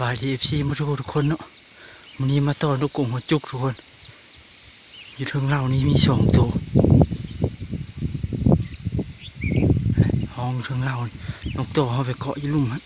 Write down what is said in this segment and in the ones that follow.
บายดีเอฟซีมาทุกคนทุกคนเนาะวันนี้มาต่อนกกงหัวจุกทุกคน อยู่ทิงเรานี้มีสองตัวห้องทิงเรานกตัวเขาไปเกาะยี่ลุ่มฮะ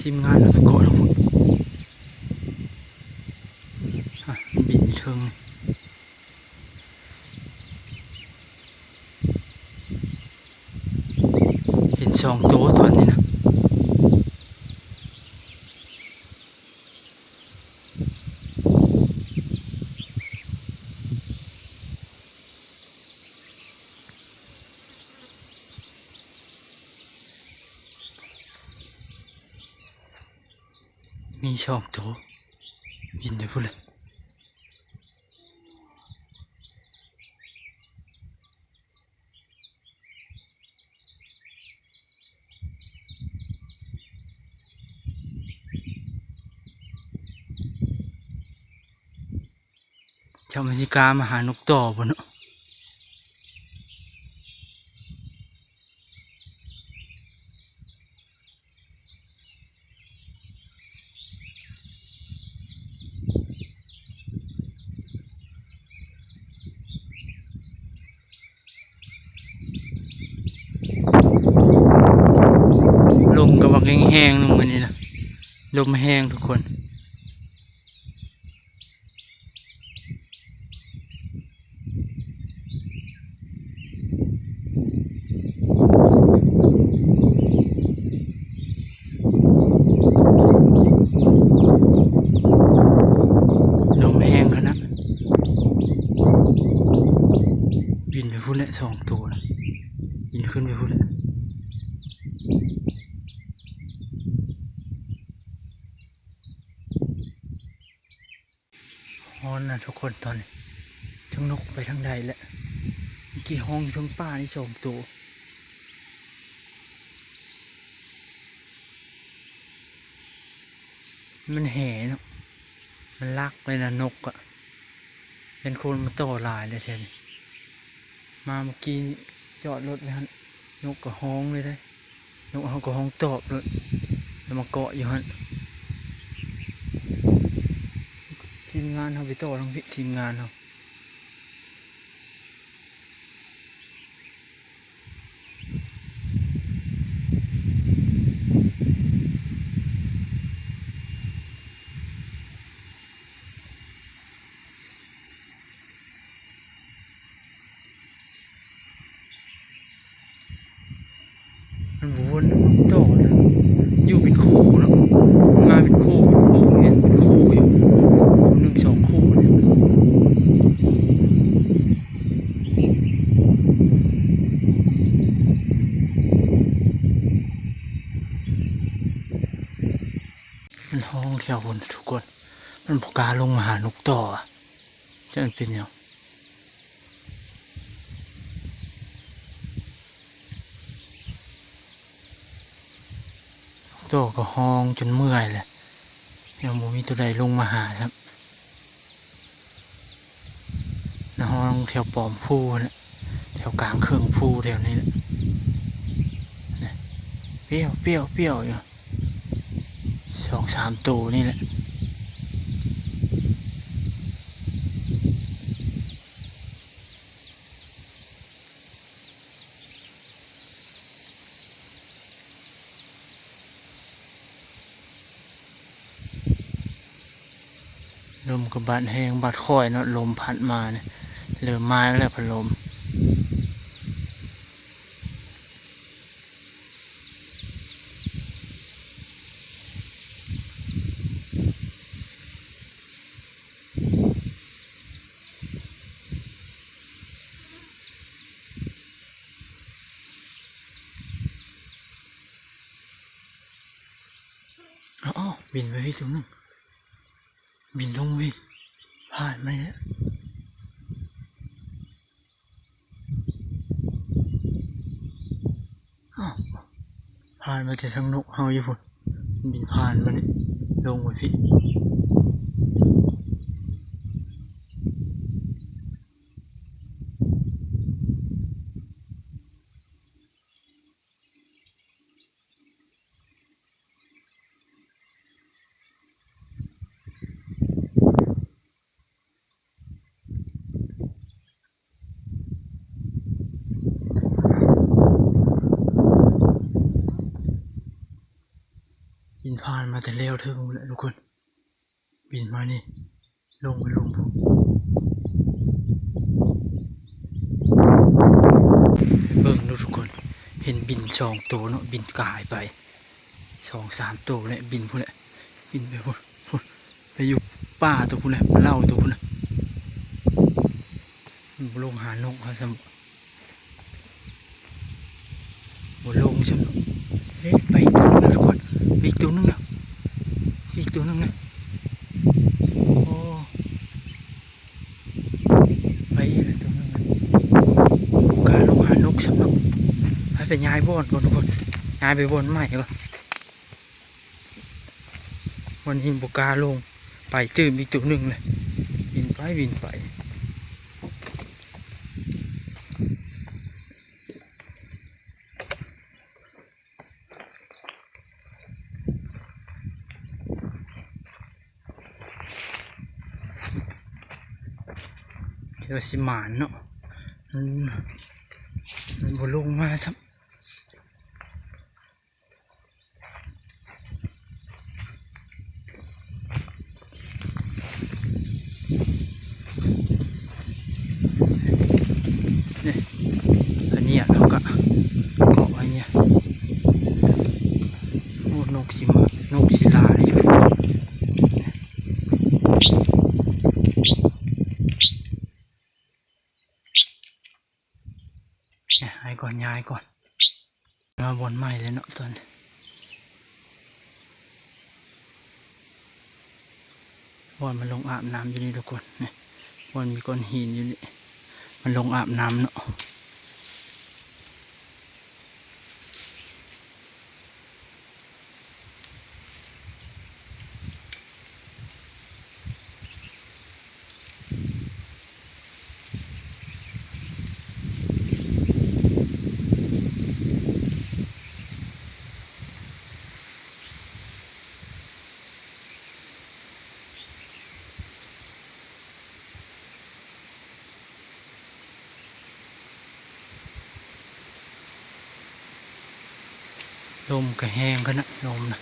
ทีมงานเราไปเกาะทั้งหมดบินเทิงเห็นสองตัวตอนนี้นะ มีสองตัวบินไปพูดเลยเจ้ามันสิกามาหานกต่อบนเนาะ แห้งๆนึงมันนี่นะลมแห้งทุกคน ลมแห้งขนาดบินไปพูดแหละสองตัวนะบินขึ้นไปพูดแหละฮ อนนะทุกคนตอนทั้งนกไปทั้งใดแหละเมื่อกี้ห้องทั้งป่านี่สองตัวมันแห่เนาะมันลักเลยนะนกอะ่ะเป็นคนมาต่อลายเลยเทนมาเมื่อกี้จอดรถไว้ฮันนกก็ห้องเลยได้นกเขาก็ห้องตอบเลยแล้วมาเกาะอยู่ฮันที มงานเขาไปต่อทั้งพี่ทีมงานเขามันวนนต่อเลยอยู่เป็นโคเนาะมานเป็นโคเห็นเป็นคู่อยู่หนึ่งสองคู่เนี่ย มันห้องแถวบนทุกคน มันพกาลงมาหานกต่อจะมันเป็นยังโตก็ห้องจนเมื่อยเลยยังบ่มีตัวใดลงมาหาครับนะห้องแถวปอมพูนะแถวกลางเครื่องพูแถวนี้แหละนะเปรี้ยวเปรี้ยวเปรี้ยวอยู่ สองสามตัวนี่แหละลมกับบาดแห้งบาดคอยเนาะลมพัดมาเนี่ยเริ่มมาแล้วพัดลมอ๋อ บินไปที่ตรงนึงบินลงไปผ่านมาเนี่ยผ่านมาจะทางนกเฮาญี่ปุ่นบินผ่านมาเนี่ยลงไปพี่ินผ่านมาแต่เร็วเทิงหมดแล้วทุกคน บินมานี่ ลงไปลงพวกเบิ่งดูทุกคน เห็นบินสองตัวเนาะบินกายไปสองสามตัวเลยบินพวกแหละบินไปพวกพวไปอยู่ป่าตัวพวกแหละเล่าตัวพวกน่ะมันลงหานกเขาสมบลงใช่ไหมเฮ้ยไป อีกตัวนึงนะอีกตัวนึงนะโอ้ไปอีกตัวนึงนะการลงหานกใช่ไหมให้ไปย้ายบ่อนก่อนทุกคนย้ายไปบ่อนใหม่ก่อนวันนี้บุกาลงไปตื่นอีกตัวหนึ่งเลยบินไปบินไป เดี๋ยวสิหมานเนาะมันมันบ่ลงมาซับนี่อันนี้เขาก็เกาะไว้เนี่ยโอ้นกสิมานกสิลาอยู่เนี่ยให้ก่อนย้ายก่อน มาบนใหม่เลยเนาะตอนนี้บอนมันลงอาบน้ำอยู่นี่ทุกคนเนี่ยบอนมีก้อนหินอยู่นี่ มันลงอาบน้ำเนาะ ลมก็แหงกันนะลมนะ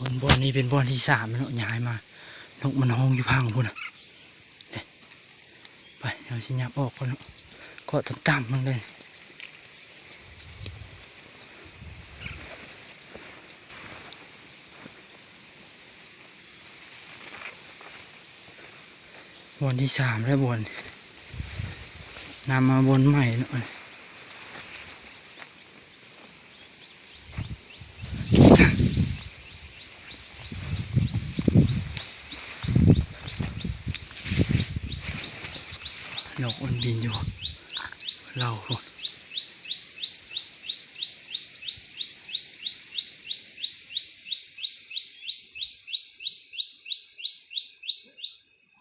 บอนบนนี้เป็นบอนที่สามแล้วเนาะย้ายมานกมันห้องอยู่พังพุ่นนะไปเอาสิยับออกก่อนเนาะก็ต่ำๆมันเลย บนที่สามแล้วบนนำมาบนใหม่หน่อยนกมันบินอยู่ เราคน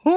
โอ้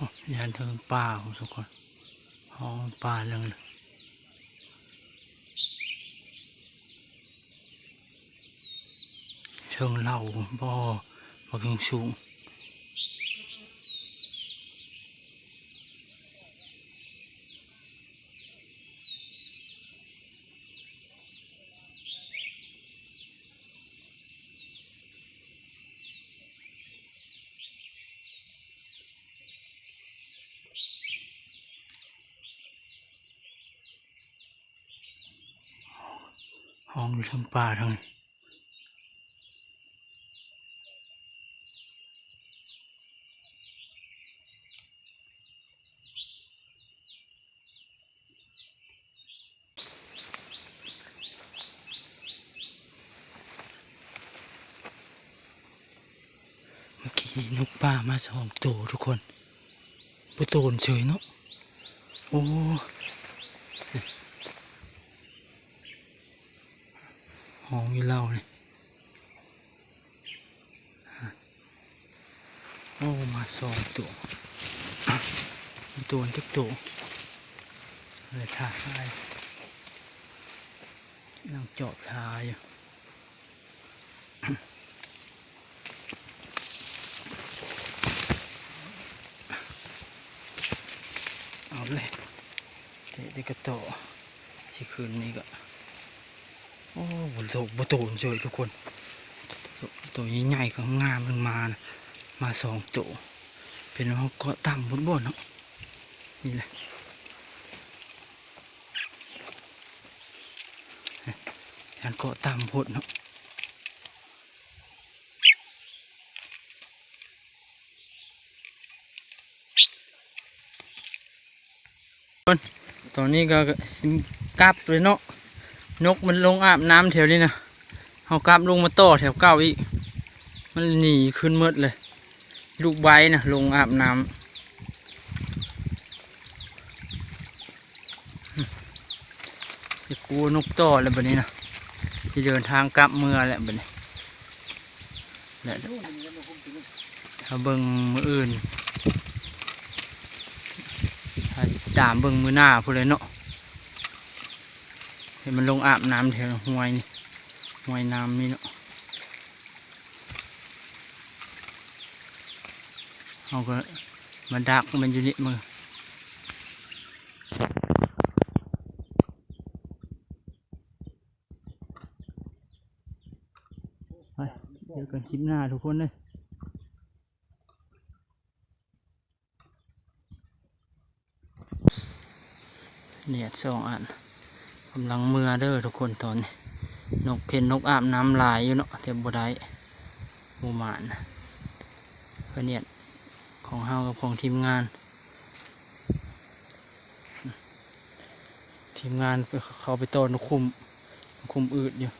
โอ้ ยานเทิงป่าทุกคนห้องป่าเรื่องเลยเชิงเหล่าบ่อบ่เพียงสูง ห้องอยู่ทั้งป่าทั้งเมื่อกี้นี่นกป่ามาสองตัวทุกคนประตูนเฉยเนาะโอ้ หองยู่เล่าเลยโอ้ มาสองตัวมีตัวทุกตัวเลยถ่ายนั่งจอบทายอยู่เอาเลยเตะได้กระโตะสิคืนนี้ก็ โอ้บนโตบนโตนเฉยทุกคนตัวตัวใหญ่ๆก็งามมันมานะมาสองตัวเป็นว่าเกาะต่ำบนบนเนาะนี่แหละยันเกาะต่ำพดเนาะตอนนี้ก็สิกลับเลยเนาะ นกมันลงอาบน้ำแถวนี้นะเอากลับลงมาต่อแถวเก้าอีก มันหนีขึ้นมืดเลย ลูกใบนะลงอาบน้ำอืมสิกูนกต่อแล้วบัดนี้นะสิเดินทางกลับเมืองแหละแบัดนี้แหละถ้าเบิ่งมืออื่นถ้าตามเบิ่งมือหน้าพูดเลยเนาะ เห็นมันลงอาบน้ำแถวห้วยนี่ห้วยน้ำนี่เนาะเขาก็มาดักมันอยู่นี่มือไปเจอกันคลิปหน้าทุกคนเลยเนี่ยสองอัน กำลังเมื่อเด้อทุกคนตอนนี้นกเพนนกอาบน้ำลายอยู่เนาะเต่บ่ได้หมูหมานเพื่อนเนี่ยของเฮากับของทีมงาน ทีมงานเขาไปต้อนคุมคุมอืดอยู่